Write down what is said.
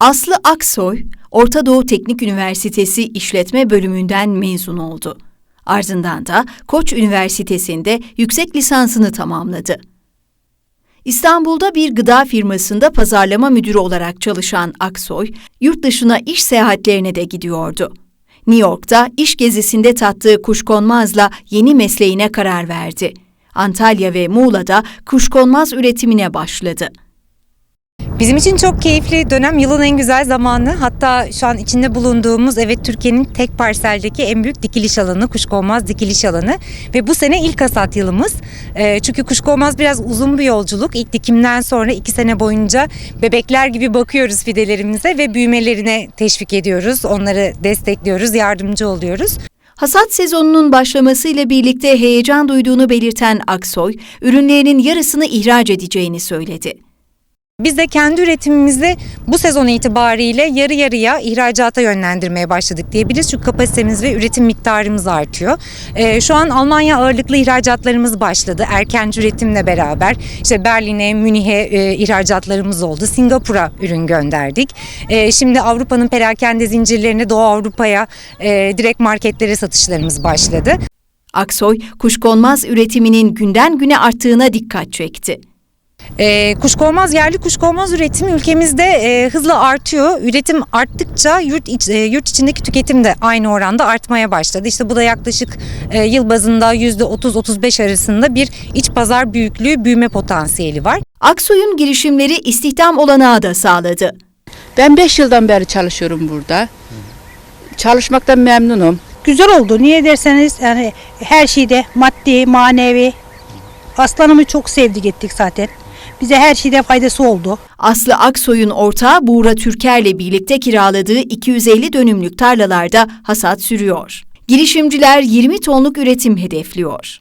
Aslı Aksoy, Orta Doğu Teknik Üniversitesi İşletme Bölümünden mezun oldu. Ardından da Koç Üniversitesi'nde yüksek lisansını tamamladı. İstanbul'da bir gıda firmasında pazarlama müdürü olarak çalışan Aksoy, yurt dışına iş seyahatlerine de gidiyordu. New York'ta iş gezisinde tattığı kuşkonmazla yeni mesleğine karar verdi. Antalya ve Muğla'da kuşkonmaz üretimine başladı. Bizim için çok keyifli dönem, yılın en güzel zamanı. Hatta şu an içinde bulunduğumuz evet Türkiye'nin tek parseldeki en büyük dikiliş alanı, kuşkonmaz dikiliş alanı. Ve bu sene ilk hasat yılımız. Ee, çünkü kuşkonmaz biraz uzun bir yolculuk. İlk dikimden sonra iki sene boyunca bebekler gibi bakıyoruz fidelerimize ve büyümelerine teşvik ediyoruz. Onları destekliyoruz, yardımcı oluyoruz. Hasat sezonunun başlamasıyla birlikte heyecan duyduğunu belirten Aksoy, ürünlerinin yarısını ihraç edeceğini söyledi. Biz de kendi üretimimizi bu sezon itibariyle yarı yarıya ihracata yönlendirmeye başladık diyebiliriz. Çünkü kapasitemiz ve üretim miktarımız artıyor. Ee, şu an Almanya ağırlıklı ihracatlarımız başladı. Erkenci üretimle beraber işte Berlin'e, Münih'e e, ihracatlarımız oldu. Singapur'a ürün gönderdik. Ee, şimdi Avrupa'nın perakende zincirlerine Doğu Avrupa'ya e, direkt marketlere satışlarımız başladı. Aksoy, kuşkonmaz üretiminin günden güne arttığına dikkat çekti. E, kuşkonmaz yerli kuşkonmaz üretimi ülkemizde e, hızla artıyor. Üretim arttıkça yurt iç, e, yurt içindeki tüketim de aynı oranda artmaya başladı. İşte bu da yaklaşık e, yıl bazında %30-35 arasında bir iç pazar büyüklüğü büyüme potansiyeli var. Aksoy'un girişimleri istihdam olanağı da sağladı. Ben 5 yıldan beri çalışıyorum burada. Çalışmaktan memnunum. güzel oldu. Niye derseniz yani her şeyde maddi, manevi. Aslanımı çok sevdik ettik zaten. Bize her şeyde faydası oldu. Aslı Aksoy'un ortağı Buğra Türker'le birlikte kiraladığı 250 dönümlük tarlalarda hasat sürüyor. Girişimciler 20 tonluk üretim hedefliyor.